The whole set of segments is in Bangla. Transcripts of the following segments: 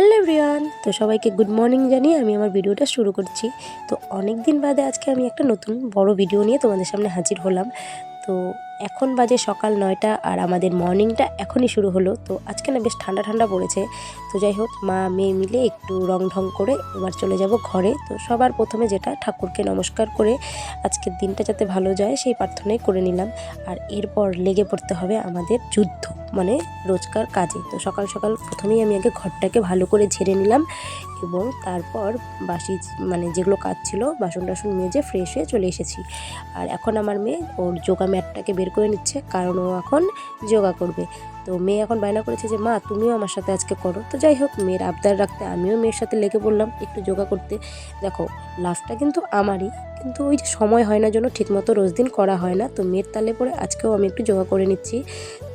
হ্যালো এভরিওয়ান, তো সবাইকে গুড মর্নিং জানিয়ে আমি আমার ভিডিওটা শুরু করছি। তো অনেক দিন বাদে আজকে আমি একটা নতুন বড় ভিডিও নিয়ে তোমাদের সামনে হাজির হলাম। তো এখন বাজে সকাল নয়টা আর আমাদের মর্নিংটা এখনই শুরু হলো। তো আজকে না বেশ ঠান্ডা ঠান্ডা পড়েছে। তো যাই হোক, মা, মেয়ে মিলে একটু রং ঢং করে এবার চলে যাব ঘরে। তো সবার প্রথমে যেটা ঠাকুরকে নমস্কার করে আজকের দিনটা যাতে ভালো যায় সেই প্রার্থনাই করে নিলাম। আর এরপর লেগে পড়তে হবে আমাদের যুদ্ধ মানে রোজকার কাজে। তো সকাল সকাল প্রথমেই আমি আগে ঘরটাকে ভালো করে ঝেড়ে নিলাম এবং তারপর বাসি মানে যেগুলো কাজ ছিল বাসন টাসন মেজে ফ্রেশ হয়ে চলে এসেছি। আর এখন আমার মেয়ে ওর যোগা ম্যাটটাকে বের করে নিচ্ছে, কারণ ও এখন যোগা করবে। তো মেয়ে এখন বায়না করেছে যে, মা, তুমিও আমার সাথে আজকে করো। তো যাই হোক, মেয়ের আবদার রাখতে আমিও মেয়ের সাথে লেগে পড়লাম একটু যোগা করতে। দেখো, লাভটা কিন্তু আমারই। কিন্তু ওই যে সময় হয় না জন্য ঠিকমতো রোজ দিন করা হয় না, তো মেয়ের তালে পরে আজকেও আমি একটু যোগা করে নিচ্ছি।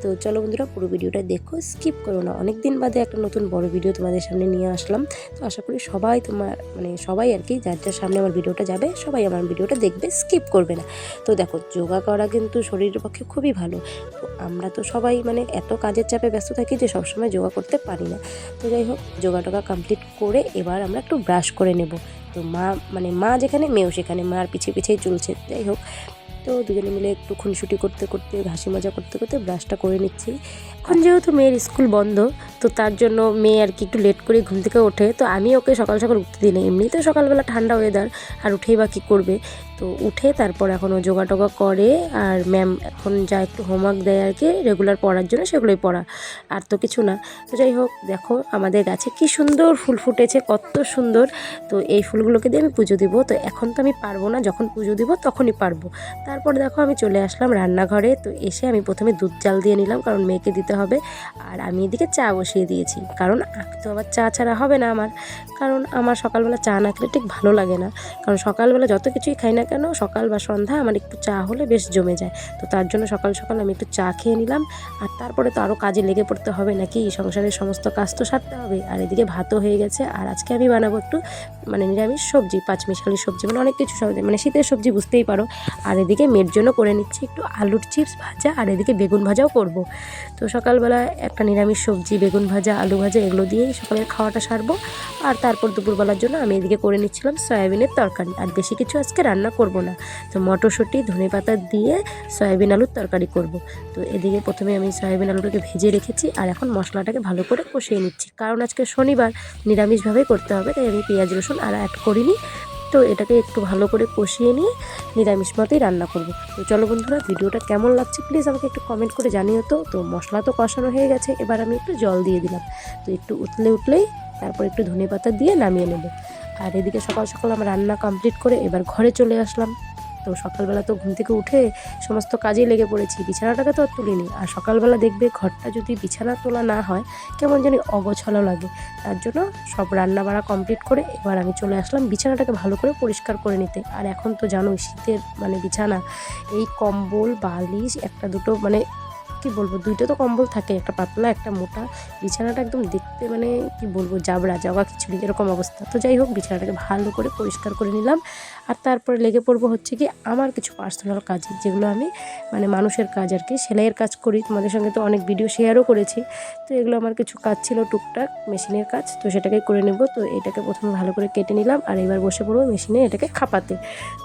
তো চলো বন্ধুরা পুরো ভিডিওটা দেখো, স্কিপ করো না। অনেক দিন বাদে একটা নতুন বড় ভিডিও তোমাদের সামনে নিয়ে আসলাম। তো আশা করি সবাই তোমার মানে সবাই আর কি যার যার সামনে আমার ভিডিওটা যাবে, সবাই আমার ভিডিওটা দেখবে, স্কিপ করবে না। তো দেখো, যোগা করা কিন্তু শরীরের পক্ষে খুবই ভালো। তো আমরা তো সবাই মানে এত কাজের চাপে ব্যস্ত থাকি যে সবসময় যোগা করতে পারি না। তো যাই হোক যোগা টোগা কমপ্লিট করে এবার আমরা একটু ব্রাশ করে নেব। তো মা মানে মা যেখানে, মেয়েও সেখানে। মার পিছিয়ে পিছিয়ে চলছে। যাই হোক, তো দুজনে মিলে একটু খুনসুটি করতে করতে, হাসি মজা করতে করতে ব্রাশটা করে নিচ্ছি। এখন যেহেতু মেয়ের স্কুল বন্ধ, তো তার জন্য মেয়ে আর কি একটু লেট করে ঘুম থেকে ওঠে। তো আমি ওকে সকাল সকাল উঠতে দিই না। এমনিতে সকালবেলা ঠান্ডা ওয়েদার আর উঠেই বা কী করবে? তো উঠে তারপর এখন ও যোগা টোগা করে আর ম্যাম এখন যা একটু হোমওয়ার্ক দেয় আর কি রেগুলার পড়ার জন্য সেগুলোই পড়া, আর তো কিছু না। তো যাই হোক, দেখো আমাদের গাছে কি সুন্দর ফুল ফুটেছে, কত সুন্দর। তো এই ফুলগুলোকে দিয়ে আমি পুজো দিব। তো এখন তো আমি পারব না, যখন পুজো দিব তখনই পারব। তারপর দেখো আমি চলে আসলাম রান্নাঘরে, তো এসে আমি প্রথমে দুধ জাল দিয়ে নিলাম, কারণ মেয়েকে দিতে হবে। আর আমি এদিকে চা বসিয়ে দিয়েছি, কারণ আখ তো আবার চা ছাড়া হবে না আমার। কারণ আমার সকালবেলা চা না খেলে ঠিক ভালো লাগে না। কারণ সকালবেলা যত কিছুই খাই না কেন? সকাল বা সন্ধ্যা আমার একটু চা হলে বেশ জমে যায়। তো তার জন্য সকাল সকাল আমি একটু চা খেয়ে নিলাম। আর তারপরে তো আরও কাজে লেগে পড়তে হবে নাকি? সংসারের সমস্ত কাজ তো সারতে হবে। আর এদিকে ভাতও হয়ে গেছে। আর আজকে আমি বানাবো একটু মানে নিরামিষ সবজি, পাঁচমিশালি সবজি মানে অনেক কিছু সবজি মানে শীতের সবজি বুঝতেই পারো। আর এদিকে মেয়ের জন্য করে নিচ্ছি একটু আলুর চিপস ভাজা, আর এদিকে বেগুন ভাজাও করব। তো সকালবেলা একটা নিরামিষ সবজি, বেগুন ভাজা, আলু ভাজা, এগুলো দিয়েই সকালের খাওয়াটা সারবো। আর তারপর দুপুরবেলার জন্য আমি এদিকে করে নিচ্ছিলাম সয়াবিনের তরকারি। আর বেশি কিছু আজকে রান্না করব না। তো মটরশুঁটি, ধনে পাতা দিয়ে সয়াবিন আলুর তরকারি করব। তো এদিকে প্রথমে আমি সয়াবিন আলুটাকে ভেজে রেখেছি আর এখন মশলাটাকে ভালো করে কষিয়ে নিচ্ছি। কারণ আজকে শনিবার, নিরামিষভাবেই করতে হবে, তাই আমি পেঁয়াজ, রসুন আর অ্যাড করিনি। তো এটাকে একটু ভালো করে কষিয়ে নিয়ে নিরামিষ মতোই রান্না করব। তো চলো বন্ধুরা, ভিডিওটা কেমন লাগছে প্লিজ আমাকে একটু কমেন্ট করে জানিও তো। তো মশলা তো কষানো হয়ে গেছে, এবার আমি একটু জল দিয়ে দিলাম। তো একটু উতলে উঠলেই তারপর একটু ধনে পাতা দিয়ে নামিয়ে নেব। আর এদিকে সকাল সকাল আমার রান্না কমপ্লিট করে এবার ঘরে চলে আসলাম। তো সকালবেলা তো ঘুম থেকে উঠে সমস্ত কাজেই লেগে পড়েছি, বিছানাটাকে তো আর তুলিনি। আর সকালবেলা দেখবে ঘরটা যদি বিছানা তোলা না হয়, কেমন জানি অগোছালো লাগে। তার জন্য সব রান্না বাড়া কমপ্লিট করে এবার আমি চলে আসলাম বিছানাটাকে ভালো করে পরিষ্কার করে নিতে। আর এখন তো জানোই শীতের মানে বিছানা, এই কম্বল, বালিশ, একটা দুটো মানে কি বলব, দুইটা তো কম্বল থাকে একটা পাতলা, একটা মোটা। বিছানাটা একদম দেখতে মানে কি বলব, জাবড়া জাগা খিচুড়ি এরকম অবস্থা। তো যাই হোক, বিছানাটাকে ভালো করে পরিষ্কার করে নিলাম। আর তারপরে লেগে পড়ব হচ্ছে কি আমার কিছু পার্সোনাল কাজে, যেগুলো আমি মানে মানুষের কাজ আর কি, সেলাইয়ের কাজ করি। তোমাদের সঙ্গে তো অনেক ভিডিও শেয়ারও করেছি। তো এগুলো আমার কিছু কাজ ছিল, টুকটাক মেশিনের কাজ। তো সেটাকে করে নেব। তো এটাকে প্রথমে ভালো করে কেটে নিলাম আর এবার বসে পড়ব মেশিনে এটাকে খাপাতে।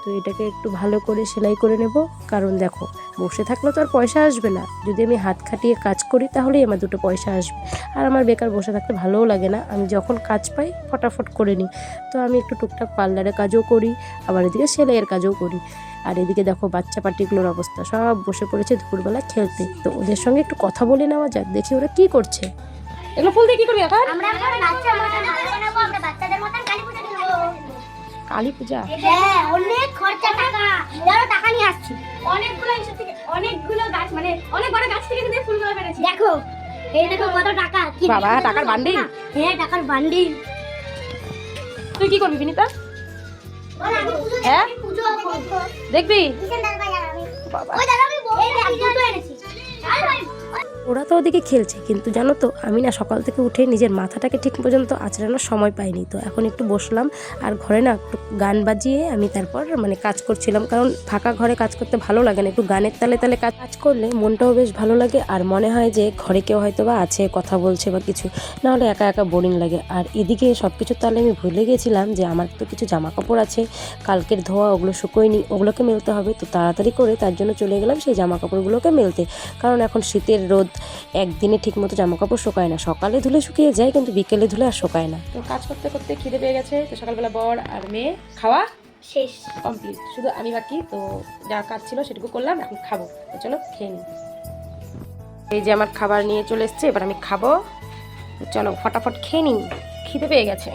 তো এটাকে একটু ভালো করে সেলাই করে নেব। কারণ দেখো, বসে থাকলে তো আর পয়সা আসবে না। যদি আমি হাত খাটিয়ে কাজ করি তাহলেই আমার দুটো পয়সা আসবে। আর আমার বেকার বসে থাকতে ভালোও লাগে না। আমি যখন কাজ পাই ফটাফট করে নিই। তো আমি একটু টুকটাক পার্লারের কাজও করি আবার এদিকে সেলাইয়ের কাজও করি। আর এদিকে দেখো বাচ্চা পার্টিগুলোর অবস্থা। সব বসে পড়েছে দুপুরবেলা খেলতে। তো ওদের সঙ্গে একটু কথা বলে নেওয়া যাক দেখি ওরা কি করছে। এগুলো ফুল দিয়ে কি করবি এখন? আমরা বাচ্চা বানাবো আমরা কালী পূজা? হ্যাঁ অনেক খরচা টাকা। যারা টাকা নিয়ে আসছি। অনেকগুলো থেকে অনেকগুলো গাছ মানে অনেক বড় গাছ থেকে কিন্তু ফুলগুলো বেড়েছে। দেখো এই দেখো কত টাকা। কি বাবা, টাকার বান্ডিল? হ্যাঁ টাকার বান্ডিল। তুই কি করবি বিনিতা? হ্যাঁ? দেখবি? বাবা। ওই দাদা আমি বউ এই আমি দুটো এনেছি। আর ওরা তো ওদিকে খেলছে, কিন্তু জানো তো, আমি না সকাল থেকে উঠে নিজের মাথাটাকে ঠিক পর্যন্ত আঁচড়ানোর সময় পাইনি। তো এখন একটু বসলাম, আর ঘরে না একটু গান বাজিয়ে আমি তারপর মানে কাজ করছিলাম, কারণ ফাঁকা ঘরে কাজ করতে ভালো লাগে না, একটু গানের তালে তালে কাজ করলে মনটাও বেশ ভালো লাগে, আর মনে হয় যে ঘরে কেউ হয়তো বা আছে, কথা বলছে বা কিছু, নাহলে একা একা বোরিং লাগে। আর এদিকে সব কিছুর তাহলে আমি ভুলে গেছিলাম যে আমার তো কিছু জামা কাপড় আছে, কালকের ধোয়া ওগুলো শুকোয়নি, ওগুলোকে মেলতে হবে, তো তাড়াতাড়ি করে তার জন্য চলে গেলাম সেই জামা কাপড়গুলোকে মেলতে। কারণ এখন শীতের রোদ একদিনে ঠিকমতো জামা কাপড় শুকায় না। সকালে ধুলে শুকিয়ে যায় কিন্তু বিকেলে ধুলে আর শুকায় না। তো কাজ করতে করতে খিদে পেয়ে গেছে তো সকালবেলা বর আর মেয়ে খাওয়া শেষ। কমপ্লিট। শুধু আমি বাকি তো যা কাজ ছিল সেটুকু করলাম এখন খাব। তো চলো খেয়ে নিই। এই যে আমার খাবার নিয়ে চলে এসছে এবার আমি খাব। চলো ফটাফট খেয়ে নিই। খিদে পেয়ে গেছে।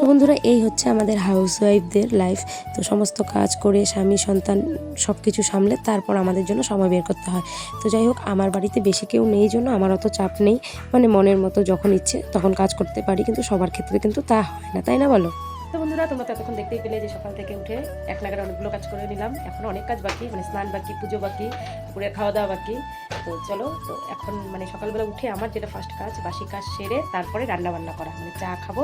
তো বন্ধুরা, এই হচ্ছে আমাদের হাউস ওয়াইফদের লাইফ তো সমস্ত কাজ করে স্বামী, সন্তান সব কিছু সামলে তারপর আমাদের জন্য সময় বের করতে হয়। তো যাই হোক, আমার বাড়িতে বেশি কেউ নেই জন্য আমার অত চাপ নেই। মানে মনের মতো যখন ইচ্ছে তখন কাজ করতে পারি, কিন্তু সবার ক্ষেত্রে কিন্তু তা হয় না, তাই না বলো? তো বন্ধুরা, তোমরা তো এতক্ষণ দেখতেই পেলে যে সকাল থেকে উঠে এক নাগারে অনেকগুলো কাজ করে নিলাম। এখন অনেক কাজ বাকি মানে স্নান বাকি, পুজো বাকি দুপুরে খাওয়া দাওয়া বাকি। তো চলো, তো এখন মানে সকালবেলা উঠে আমার যেটা ফার্স্ট কাজ, বাসি কাজ সেরে তারপরে রান্না বান্না করা মানে চা খাব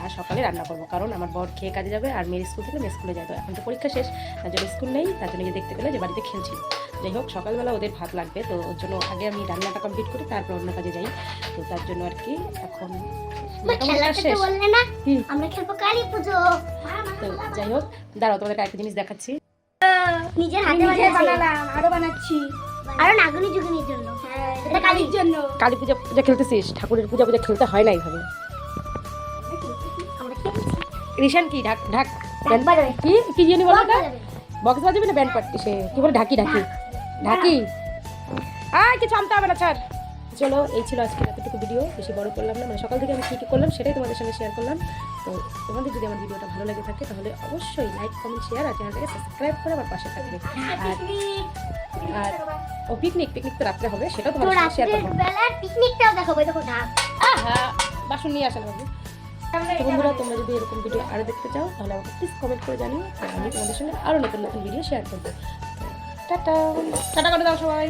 আর সকালে রান্না করব। কারণ আমার বর খেয়ে কাজে যাবে আর মেয়ের স্কুল থেকে মেয়ে স্কুলে যাবে এখন তো পরীক্ষা শেষ, তার জন্য স্কুল নেই, তার জন্য গিয়ে দেখতে পেলে যে বাড়িতে খেলছিল। যাই হোক সকালবেলা ওদের ভাত লাগবে তো ওর জন্য আগে আমি রান্নাটা কমপ্লিট করি তারপর অন্য কাজে যাই। তো তার জন্য আর কি এখন তো যাই হোক দাঁড়াও তোমাদেরকে একটা জিনিস দেখাচ্ছি। নিজের হাতে বানালাম আরও বানাচ্ছি। আরও নাগনি যুগিনীর জন্য। হ্যাঁ কালী জন্য। কালী পূজা পূজা খেলতেছিস? ঠাকুরের পূজা পূজা খেলতে হয় না এইভাবে রিশান কি? ঢাক ঢাক। ঢাক কি? কি জানি বলো বক্স বাজাবে। না? ব্যান্ড পার্টি সে। কি বলে? ঢাকি ঢাকি। ঢাকি আর কিছু আনতে হবে না ছাড়। চলো এই ছিল আজকে এতটুকু ভিডিও বেশি বড় করলাম না মানে সকাল থেকে আমি কী কী করলাম সেটাই তোমাদের সঙ্গে শেয়ার করলাম। তো তোমাদের যদি আমার ভিডিওটা ভালো লেগে থাকে তাহলে অবশ্যই লাইক কমেন্ট শেয়ার আর চ্যানেলটাকে সাবস্ক্রাইব করে আমার পাশে থাকবে। আর আর ও পিকনিক পিকনিক তো রাত্রে হবে সেটাও তো তোমাদের সঙ্গে শেয়ার করব। পিকনিকটাও দেখাবো দেখো ঢাক। আহা বাসন নিয়ে আসেন বাবু। তো বন্ধুরা তোমরা যদি এরকম ভিডিও আরও দেখতে চাও তাহলে আমাকে প্লিজ কমেন্ট করে জানিও আমি তোমাদের সঙ্গে আরও নতুন নতুন ভিডিও শেয়ার করব। টাটা। টাটা করে দাও সবাই।